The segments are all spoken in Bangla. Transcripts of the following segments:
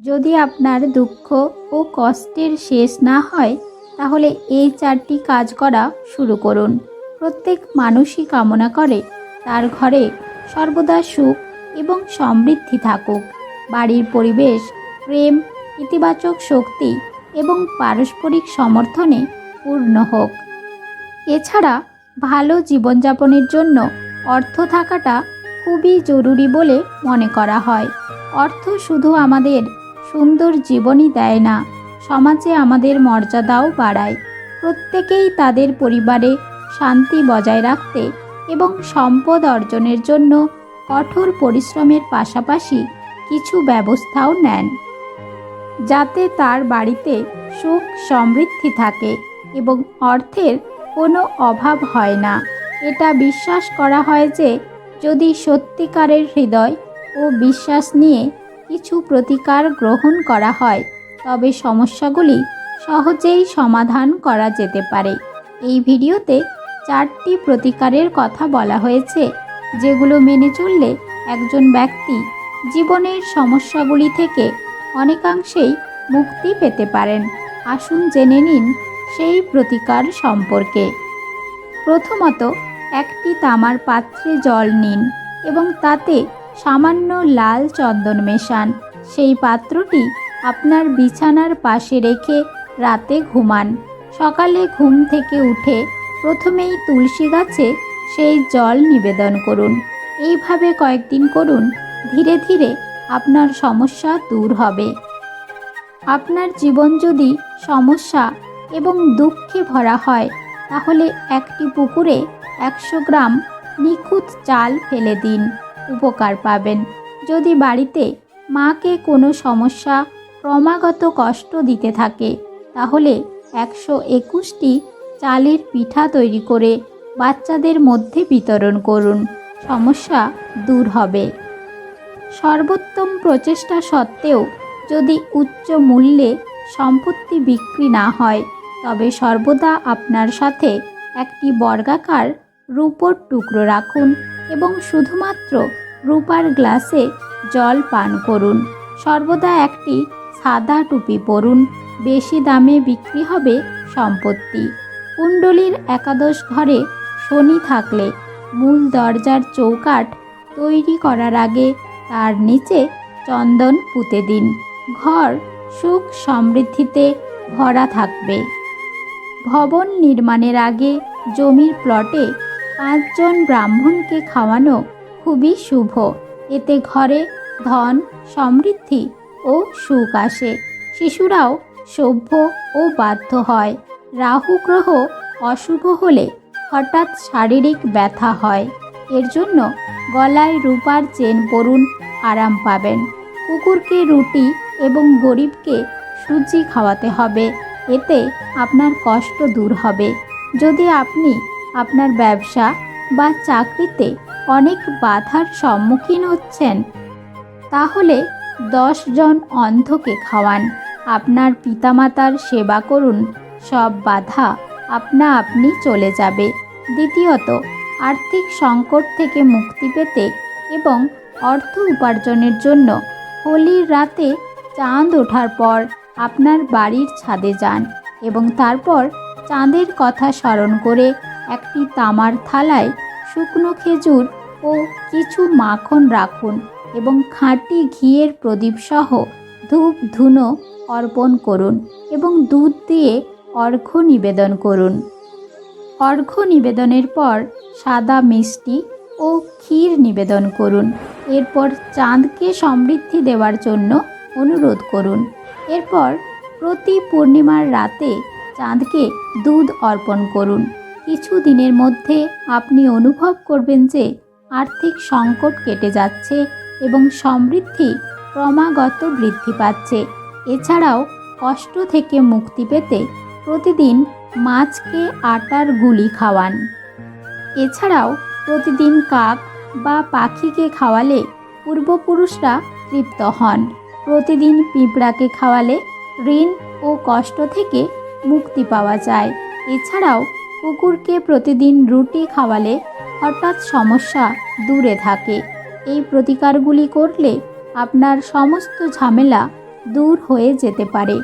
যদি আপনার দুঃখ ও কষ্টের শেষ না হয়, তাহলে এই চারটি কাজ করা শুরু করুন। প্রত্যেক মানুষই কামনা করে, তার ঘরে সর্বদা সুখ এবং সমৃদ্ধি থাকুক। বাড়ির পরিবেশ, প্রেম, ইতিবাচক শক্তি এবং পারস্পরিক সমর্থনে পূর্ণ হোক। এছাড়া ভালো জীবনযাপনের জন্য অর্থ থাকাটা খুবই জরুরি বলে মনে করা হয়। অর্থ শুধু আমাদের সুন্দর জীবনই দেয় না। সমাজে আমাদের মর্যাদাও বাড়ায়। প্রত্যেকেই তাদের পরিবারে শান্তি বজায় রাখতে এবং সম্পদ অর্জনের জন্য কঠোর পরিশ্রমের পাশাপাশি কিছু ব্যবস্থাও নেন। যাতে তার বাড়িতে সুখ সমৃদ্ধি থাকে এবং অর্থের কোনো অভাব হয় না। এটা বিশ্বাস করা হয় যে যদি সত্যিকারের হৃদয় ও বিশ্বাস নিয়ে কিছু প্রতিকার গ্রহণ করা হয়, তবে সমস্যাগুলি সহজেই সমাধান করা যেতে পারে। এই ভিডিওতে চারটি প্রতিকারের কথা বলা হয়েছে, যেগুলো মেনে চললে একজন ব্যক্তি জীবনের সমস্যাগুলি থেকে অনেকাংশেই মুক্তি পেতে পারেন। আসুন জেনে নিন সেই প্রতিকার সম্পর্কে। প্রথমত, একটি তামার পাত্রে জল নিন এবং তাতে সামান্য লাল চন্দন মেশান। সেই পাত্রটি আপনার বিছানার পাশে রেখে রাতে ঘুমান। সকালে ঘুম থেকে উঠে প্রথমেই তুলসী গাছে সেই জল নিবেদন করুন। এইভাবে কয়েকদিন করুন, ধীরে ধীরে আপনার সমস্যা দূর হবে। আপনার জীবন যদি সমস্যা এবং দুঃখে ভরা হয়, তাহলে একটি পুকুরে একশো গ্রাম নিখুঁত চাল ফেলে দিন। উপকার পাবেন। যদি বাড়িতে মাকে কোনো সমস্যা, ক্রমাগত কষ্ট দিতে থাকে, তাহলে একশো একুশটি চালের পিঠা তৈরি করে বাচ্চাদের মধ্যে বিতরণ করুন। সমস্যা দূর হবে। সর্বোত্তম প্রচেষ্টা সত্ত্বেও যদি উচ্চ মূল্যে সম্পত্তি বিক্রি না হয়, তবে সর্বদা আপনার সাথে একটি বর্গাকার রূপোর টুকরো রাখুন এবং শুধুমাত্র রূপার গ্লাসে জল পান করুন। সর্বদা একটি সাদা টুপি পরুন। বেশি দামে বিক্রি হবে সম্পত্তি। কুণ্ডলীর একাদশ ঘরে শনি থাকলে মূল দরজার চৌকাঠ তৈরি করার আগে তার নিচে চন্দন পুঁতে দিন। ঘর সুখ সমৃদ্ধিতে ভরা থাকবে। ভবন নির্মাণের আগে জমির প্লটে পাঁচজন ব্রাহ্মণকে খাওয়ানো খুবই শুভ। এতে ঘরে ধন, সমৃদ্ধি ও সুখ আসে। শিশুরাও সভ্য ও বাধ্য হয়। রাহু গ্রহ অশুভ হলে হঠাৎ শারীরিক ব্যথা হয়। এর জন্য গলায় রূপার চেন পরুন আরাম পাবেন। কুকুরকে রুটি এবং গরিবকে সুজি খাওয়াতে হবে। এতে আপনার কষ্ট দূর হবে। যদি আপনি আপনার ব্যবসা বা চাকরিতে অনেক বাধার সম্মুখীন হচ্ছেন। তাহলে জন অন্ধকে খাওয়ান। আপনার পিতামাতার সেবা করুন। সব বাধা আপনা আপনি চলে যাবে। দ্বিতীয়ত, আর্থিক সংকট থেকে মুক্তি পেতে এবং অর্থ উপার্জনের জন্য হোলির রাতে চাঁদ ওঠার পর আপনার বাড়ির ছাদে যান এবং তারপর চাঁদের কথা স্মরণ করে একটি তামার থালায় শুকনো খেজুর ও কিছু মাখন রাখুন এবং খাঁটি ঘিয়ের প্রদীপ সহ ধূপ, ধুনো অর্পণ করুন এবং দুধ দিয়ে অর্ঘ্য নিবেদন করুন। অর্ঘ্য নিবেদনের পর সাদা মিষ্টি ও ক্ষীর নিবেদন করুন। এরপর চাঁদকে সমৃদ্ধি দেওয়ার জন্য অনুরোধ করুন। এরপর প্রতি পূর্ণিমার রাতে চাঁদকে দুধ অর্পণ করুন। কিছু দিনের মধ্যে আপনি অনুভব করবেন যে আর্থিক সংকট কেটে যাচ্ছে এবং সমৃদ্ধি ক্রমাগত বৃদ্ধি পাচ্ছে। এছাড়াও কষ্ট থেকে মুক্তি পেতে প্রতিদিন মাছকে আটার গুলি খাওয়ান। এছাড়াও প্রতিদিন কাক বা পাখিকে খাওয়ালে পূর্বপুরুষরা তৃপ্ত হন। প্রতিদিন পিঁপড়াকে খাওয়ালে ঋণ ও কষ্ট থেকে মুক্তি পাওয়া যায়। এছাড়াও কুকুরকে প্রতিদিন রুটি খাওয়ালে হঠাৎ সমস্যা দূরে থাকে। এই প্রতিকারগুলি করলে আপনার সমস্ত ঝামেলা দূর হয়ে যেতে পারে।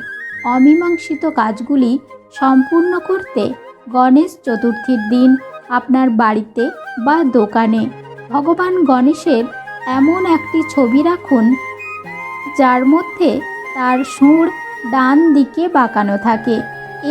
অমীমাংসিত কাজগুলি সম্পূর্ণ করতে গণেশ চতুর্থীর দিন আপনার বাড়িতে বা দোকানে ভগবান গণেশের এমন একটি ছবি রাখুন, যার মধ্যে তার সুর ডান দিকে বাঁকানো থাকে।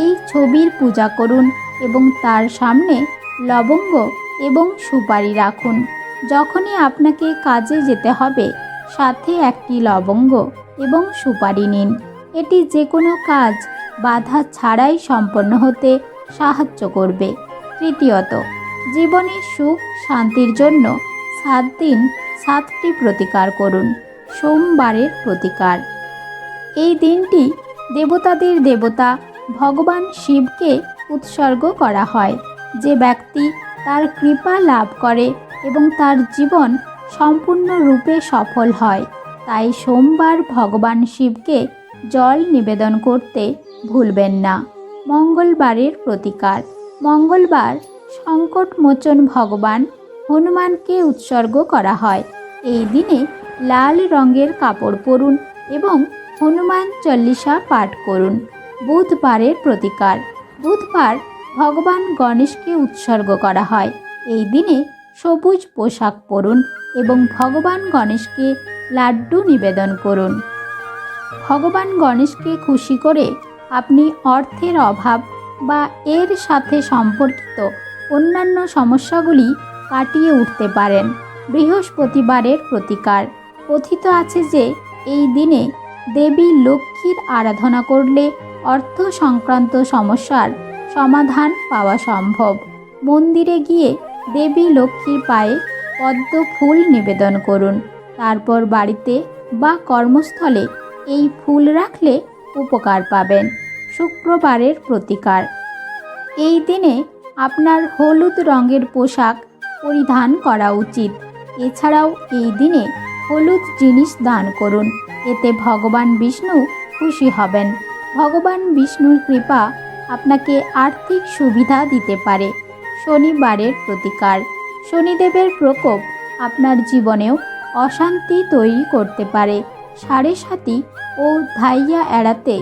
এই ছবির পূজা করুন এবং তার সামনে লবঙ্গ এবং সুপারি রাখুন। যখনই আপনাকে কাজে যেতে হবে, সাথে একটি লবঙ্গ এবং সুপারি নিন। এটি যে কোনো কাজ বাধা ছাড়াই সম্পন্ন হতে সাহায্য করবে। তৃতীয়ত, জীবনে সুখ শান্তির জন্য সাত দিন সাতটি প্রতিকার করুন, সোমবারের প্রতিকার। এই দিনটি দেবতাদের দেবতা ভগবান শিবকে উৎসর্গ করা হয়। যে ব্যক্তি তার কৃপা লাভ করে এবং তার জীবন সম্পূর্ণরূপে সফল হয়। তাই সোমবার ভগবান শিবকে জল নিবেদন করতে ভুলবেন না। মঙ্গলবারের প্রতিকার। মঙ্গলবার সংকটমোচন ভগবান হনুমানকে উৎসর্গ করা হয়। এই দিনে লাল রঙের কাপড় পরুন এবং হনুমান চল্লিশা পাঠ করুন। বুধবারের প্রতিকার। বুধবার ভগবান গণেশকে উৎসর্গ করা হয়। এই দিনে সবুজ পোশাক পরুন এবং ভগবান গণেশকে লাড্ডু নিবেদন করুন। ভগবান গণেশকে খুশি করে আপনি অর্থের অভাব বা এর সাথে সম্পর্কিত অন্যান্য সমস্যাগুলি কাটিয়ে উঠতে পারেন। বৃহস্পতিবারের প্রতিকার। কথিত আছে যে এই দিনে দেবী লক্ষ্মীর আরাধনা করলে অর্থ সংক্রান্ত সমস্যার সমাধান পাওয়া সম্ভব। মন্দিরে গিয়ে দেবী লক্ষ্মীর পায়ে পদ্ম ফুল নিবেদন করুন। তারপর বাড়িতে বা কর্মস্থলে এই ফুল রাখলে উপকার পাবেন। শুক্রবারের প্রতিকার। এই দিনে আপনার হলুদ রঙের পোশাক পরিধান করা উচিত। এছাড়াও এই দিনে হলুদ জিনিস দান করুন। এতে ভগবান বিষ্ণু খুশি হবেন। ভগবান বিষ্ণুর কৃপা আপনাকে আর্থিক সুবিধা দিতে পারে। শনিবারের প্রতিকার। শনিদেবের প্রকোপ আপনার জীবনেও অশান্তি তৈরি করতে পারে। সাড়ে সাতি ও ধাইয়া এড়াতে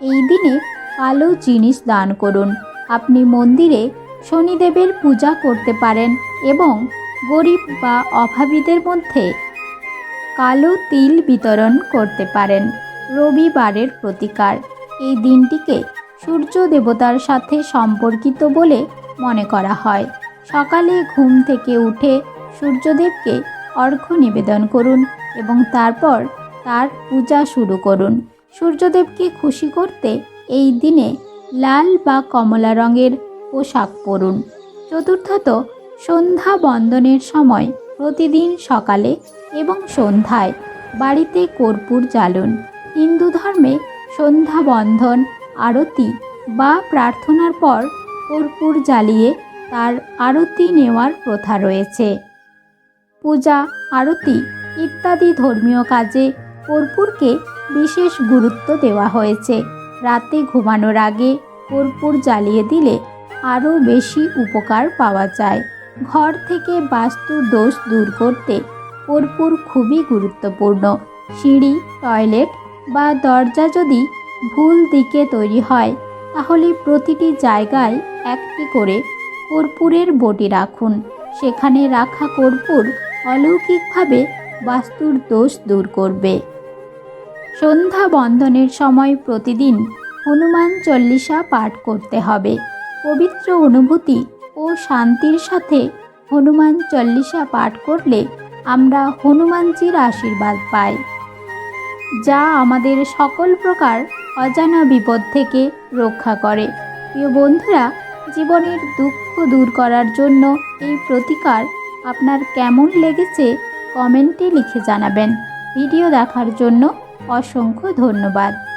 এই দিনে কালো জিনিস দান করুন। আপনি মন্দিরে শনিদেবের পূজা করতে পারেন এবং গরিব বা অভাবীদের মধ্যে কালো তিল বিতরণ করতে পারেন। রবিবারের প্রতিকার। এই দিনটিকে সূর্য দেবতার সাথে সম্পর্কিত বলে মনে করা হয়। সকালে ঘুম থেকে উঠে সূর্যদেবকে অর্ঘ্য নিবেদন করুন এবং তারপর তার পূজা শুরু করুন। সূর্যদেবকে খুশি করতে এই দিনে লাল বা কমলা রঙের পোশাক পরুন। চতুর্থত, সন্ধ্যা বন্দনের সময় প্রতিদিন সকালে এবং সন্ধ্যায় বাড়িতে কর্পূর জ্বালুন। হিন্দু ধর্মে সন্ধ্যা বন্ধন আরতি বা প্রার্থনার পর কর্পূর জ্বালিয়ে তার আরতি নেওয়ার প্রথা রয়েছে। পূজা, আরতি ইত্যাদি ধর্মীয় কাজে কর্পূরকে বিশেষ গুরুত্ব দেওয়া হয়েছে। রাতে ঘুমানোর আগে কর্পূর জ্বালিয়ে দিলে আরও বেশি উপকার পাওয়া যায়। ঘর থেকে বাস্তু দোষ দূর করতে কর্পূর খুবই গুরুত্বপূর্ণ। সিঁড়ি, টয়লেট বা দরজা যদি ভুল দিকে তৈরি হয়, তাহলে প্রতিটি জায়গায় একটি করে কর্পূরের বটি রাখুন। সেখানে রাখা কর্পূর অলৌকিকভাবে বাস্তুর দোষ দূর করবে। সন্ধ্যা বন্ধনের সময় প্রতিদিন হনুমান চল্লিশা পাঠ করতে হবে। পবিত্র অনুভূতি ও শান্তির সাথে হনুমান চল্লিশা পাঠ করলে আমরা হনুমানজির আশীর্বাদ পাই। যা আমাদের সকল প্রকার অজানা বিপদ থেকে রক্ষা করে। প্রিয় বন্ধুরা, জীবনের দুঃখ দূর করার জন্য এই প্রতিকার আপনার কেমন লেগেছে কমেন্টে লিখে জানাবেন। ভিডিও দেখার জন্য অসংখ্য ধন্যবাদ।